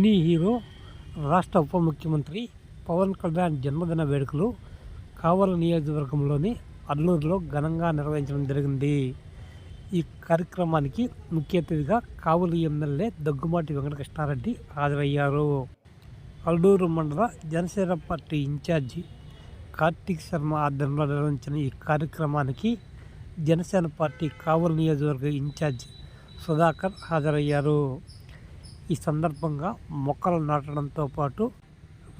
Cine hero రాష్ట్ర ఉప ముఖ్యమంత్రి పవన్ కళ్యాణ్ జన్మదిన వేడుకలు కావల నియోజకవర్గంలోని అల్లూరులో ఘనంగా నిర్వహించడం జరిగింది. ఈ కార్యక్రమానికి ముఖ్య అతిథిగా కావలి ఎమ్మెల్యే దగ్గుమాటి వెంకటకృష్ణారెడ్డి హాజరయ్యారు. అల్లూరు మండల జనసేన పార్టీ ఇన్ఛార్జి కార్తీక్ శర్మ ఆధ్వర్యంలో నిర్వహించిన ఈ కార్యక్రమానికి జనసేన పార్టీ కావలి నియోజకవర్గ ఇన్ఛార్జ్ సుధాకర్ హాజరయ్యారు. ఈ సందర్భంగా మొక్కలు నాటడంతో పాటు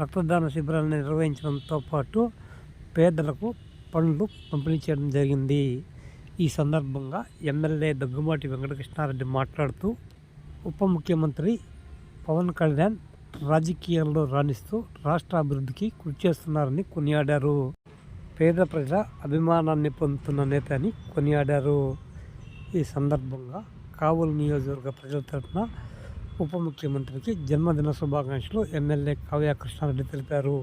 రక్తదాన శిబిరాలను నిర్వహించడంతో పాటు పేదలకు పండ్లు పంపిణీ చేయడం జరిగింది. ఈ సందర్భంగా ఎమ్మెల్యే దగ్గుమాటి వెంకటకృష్ణారెడ్డి మాట్లాడుతూ ఉప ముఖ్యమంత్రి పవన్ కళ్యాణ్ రాజకీయాల్లో రాణిస్తూ రాష్ట్ర అభివృద్ధికి కృషి చేస్తున్నారని కొనియాడారు. పేద ప్రజల అభిమానాన్ని పొందుతున్న నేత అని కొనియాడారు. ఈ సందర్భంగా కావులు నియోజకవర్గ ప్రజల తరఫున ఉప ముఖ్యమంత్రికి జన్మదిన శుభాకాంక్షలు. ఎమ్మెల్యే కావ్య కృష్ణారెడ్డి తెలిపారు.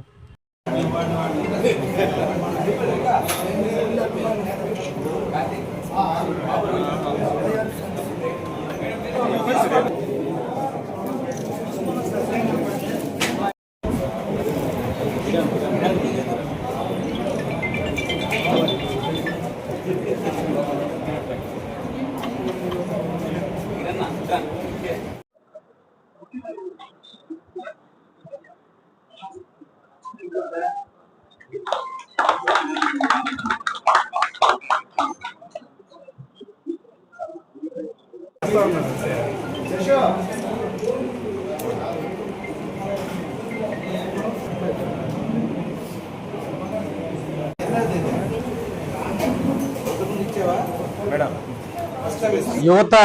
యువత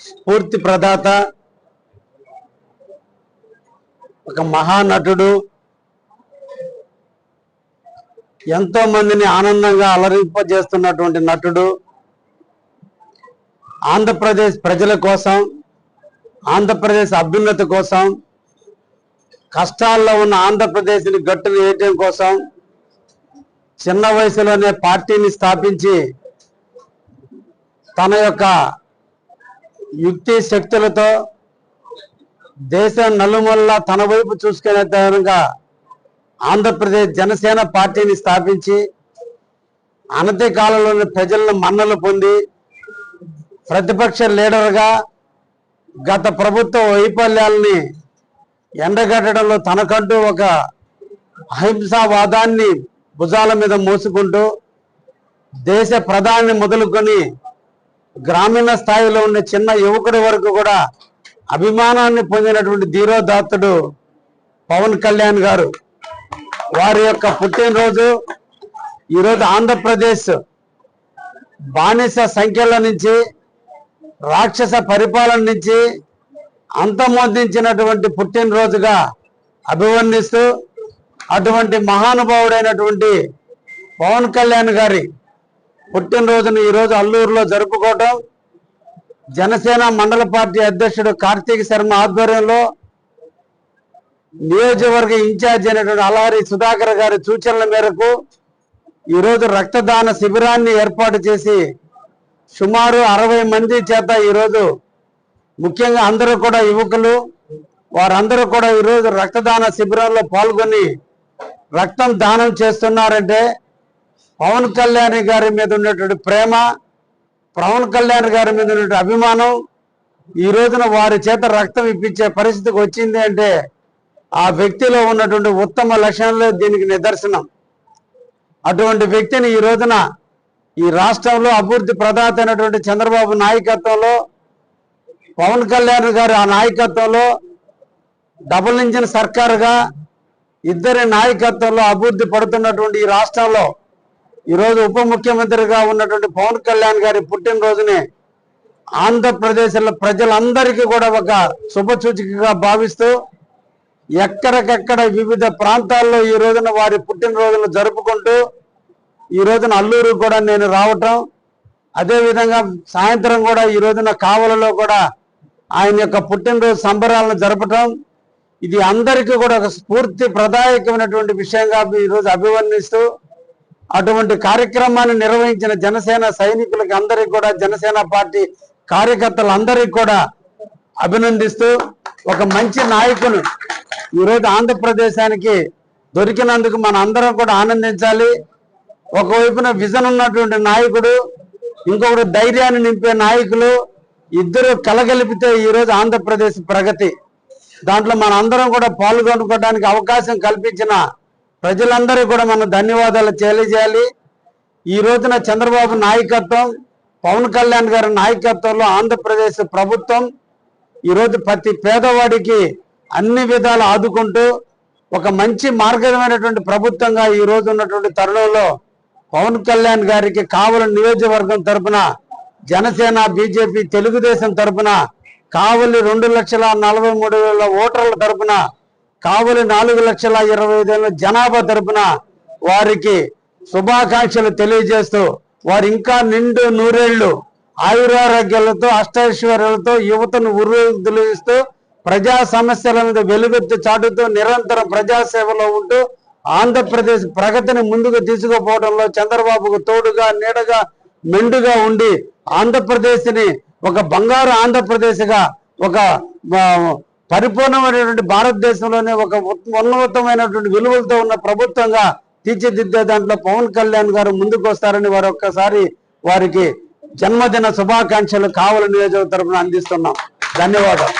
స్ఫూర్తి ప్రదాత ఒక మహానటుడు. ఎంతో మందిని ఆనందంగా అలరింపజేస్తున్నటువంటి నటుడు. ఆంధ్రప్రదేశ్ ప్రజల కోసం ఆంధ్రప్రదేశ్ అభ్యున్నతి కోసం కష్టాల్లో ఉన్న ఆంధ్రప్రదేశ్ని గట్టును వేయటం కోసం చిన్న వయసులోనే పార్టీని స్థాపించి తన యొక్క యుక్తి శక్తులతో దేశం నలుమూల తన వైపు చూసుకునే విధంగా ఆంధ్రప్రదేశ్ జనసేన పార్టీని స్థాపించి అనతి కాలంలోని ప్రజలను మన్నలు పొంది ప్రతిపక్ష లీడర్గా గత ప్రభుత్వ వైఫల్యాలని ఎండగట్టడంలో తనకంటూ ఒక అహింసావాదాన్ని భుజాల మీద మోసుకుంటూ దేశ ప్రధాని మొదలుకొని గ్రామీణ స్థాయిలో ఉన్న చిన్న యువకుడి వరకు కూడా అభిమానాన్ని పొందినటువంటి ధీరోదాత్తుడు పవన్ కళ్యాణ్ గారు. వారి యొక్క పుట్టినరోజు ఈరోజు ఆంధ్రప్రదేశ్ బానిస సంఖ్యల నుంచి రాక్షస పరిపాలన నుంచి అంతమొందించినటువంటి పుట్టినరోజుగా అభివర్ణిస్తూ అటువంటి మహానుభావుడైనటువంటి పవన్ కళ్యాణ్ గారి పుట్టినరోజును ఈరోజు అల్లూరులో జరుపుకోవటం జనసేన మండల పార్టీ అధ్యక్షుడు కార్తీక్ శర్మ ఆధ్వర్యంలో నియోజకవర్గ ఇన్ఛార్జ్ అయినటువంటి అలహరి సుధాకర్ గారి సూచనల మేరకు ఈరోజు రక్తదాన శిబిరాన్ని ఏర్పాటు చేసి సుమారు అరవై మంది చేత ఈరోజు ముఖ్యంగా అందరూ కూడా యువకులు వారందరూ కూడా ఈరోజు రక్తదాన శిబిరంలో పాల్గొని రక్తం దానం చేస్తున్నారంటే పవన్ కళ్యాణ్ గారి మీద ఉన్నటువంటి ప్రేమ పవన్ కళ్యాణ్ గారి మీద ఉన్నటువంటి అభిమానం ఈ రోజున వారి చేత రక్తం ఇప్పించే పరిస్థితికి వచ్చింది అంటే ఆ వ్యక్తిలో ఉన్నటువంటి ఉత్తమ లక్షణాలు దీనికి నిదర్శనం. అటువంటి వ్యక్తిని ఈ రోజున ఈ రాష్ట్రంలో అభివృద్ధి ప్రదాత అయినటువంటి చంద్రబాబు నాయకత్వంలో పవన్ కళ్యాణ్ గారి ఆ నాయకత్వంలో డబుల్ ఇంజిన్ సర్కారుగా ఇద్దరి నాయకత్వంలో అభివృద్ధి పడుతున్నటువంటి ఈ రాష్ట్రంలో ఈరోజు ఉప ముఖ్యమంత్రిగా ఉన్నటువంటి పవన్ కళ్యాణ్ గారి పుట్టినరోజుని ఆంధ్రప్రదేశ్లో ప్రజలందరికీ కూడా ఒక శుభసూచికగా భావిస్తూ ఎక్కడికెక్కడ వివిధ ప్రాంతాల్లో ఈ రోజున వారి పుట్టినరోజును జరుపుకుంటూ ఈ రోజున అల్లూరు కూడా నేను రావటం. అదేవిధంగా సాయంత్రం కూడా ఈ రోజున కావలలో కూడా ఆయన యొక్క పుట్టినరోజు సంబరాలను జరపటం. ఇది అందరికీ కూడా ఒక స్ఫూర్తి ప్రదాయకమైనటువంటి విషయంగా ఈరోజు అభివర్ణిస్తూ అటువంటి కార్యక్రమాన్ని నిర్వహించిన జనసేన సైనికులకి అందరికి కూడా జనసేన పార్టీ కార్యకర్తలందరికీ కూడా అభినందిస్తూ ఒక మంచి నాయకుని ఈరోజు ఆంధ్రప్రదేశానికి దొరికినందుకు మన అందరం కూడా ఆనందించాలి. ఒకవైపున విజన్ ఉన్నటువంటి నాయకుడు ఇంకొకటి ధైర్యాన్ని నింపే నాయకులు ఇద్దరు కలగలిపితే ఈరోజు ఆంధ్రప్రదేశ్ ప్రగతి. దాంట్లో మన అందరం కూడా పాల్గొనుకోవడానికి అవకాశం కల్పించిన ప్రజలందరూ కూడా మనం ధన్యవాదాలు తెలియజేయాలి. ఈ రోజున చంద్రబాబు నాయకత్వం పవన్ కళ్యాణ్ గారి నాయకత్వంలో ఆంధ్రప్రదేశ్ ప్రభుత్వం ఈరోజు ప్రతి పేదవాడికి అన్ని విధాలు ఆదుకుంటూ ఒక మంచి మార్గమైనటువంటి ప్రభుత్వంగా ఈ రోజు ఉన్నటువంటి తరుణంలో పవన్ కళ్యాణ్ గారికి కావలి నియోజకవర్గం తరపున జనసేన బీజేపీ తెలుగుదేశం తరపున కావలి రెండు లక్షల నలభై మూడు వేల ఓటర్ల తరపున కావలి నాలుగు లక్షల ఇరవై ఐదు వేల జనాభా తరపున వారికి శుభాకాంక్షలు తెలియజేస్తూ వారు ఇంకా నిండు నూరేళ్ళు ఆయురారోగ్యాలతో అష్టైశ్వర్యాలతో యువతను ఉర్రూతలిస్తూ ప్రజా సమస్యల మీద వెలుగెత్తు చాటుతూ నిరంతరం ప్రజాసేవలో ఉంటూ ఆంధ్రప్రదేశ్ ప్రగతిని ముందుకు తీసుకుపోవడంలో చంద్రబాబుకు తోడుగా నీడగా మెండుగా ఉండి ఆంధ్రప్రదేశ్ని ఒక బంగారు ఆంధ్రప్రదేశ్గా ఒక పరిపూర్ణమైనటువంటి భారతదేశంలోనే ఒక ఉన్నతమైనటువంటి విలువలతో ఉన్న ప్రభుత్వంగా తీర్చిదిద్దే దాంట్లో పవన్ కళ్యాణ్ గారు ముందుకు వస్తారని వారు ఒక్కసారి వారికి జన్మదిన శుభాకాంక్షలు కావలి నియోజకవర్గం తరపున అందిస్తున్నాం. ధన్యవాదాలు.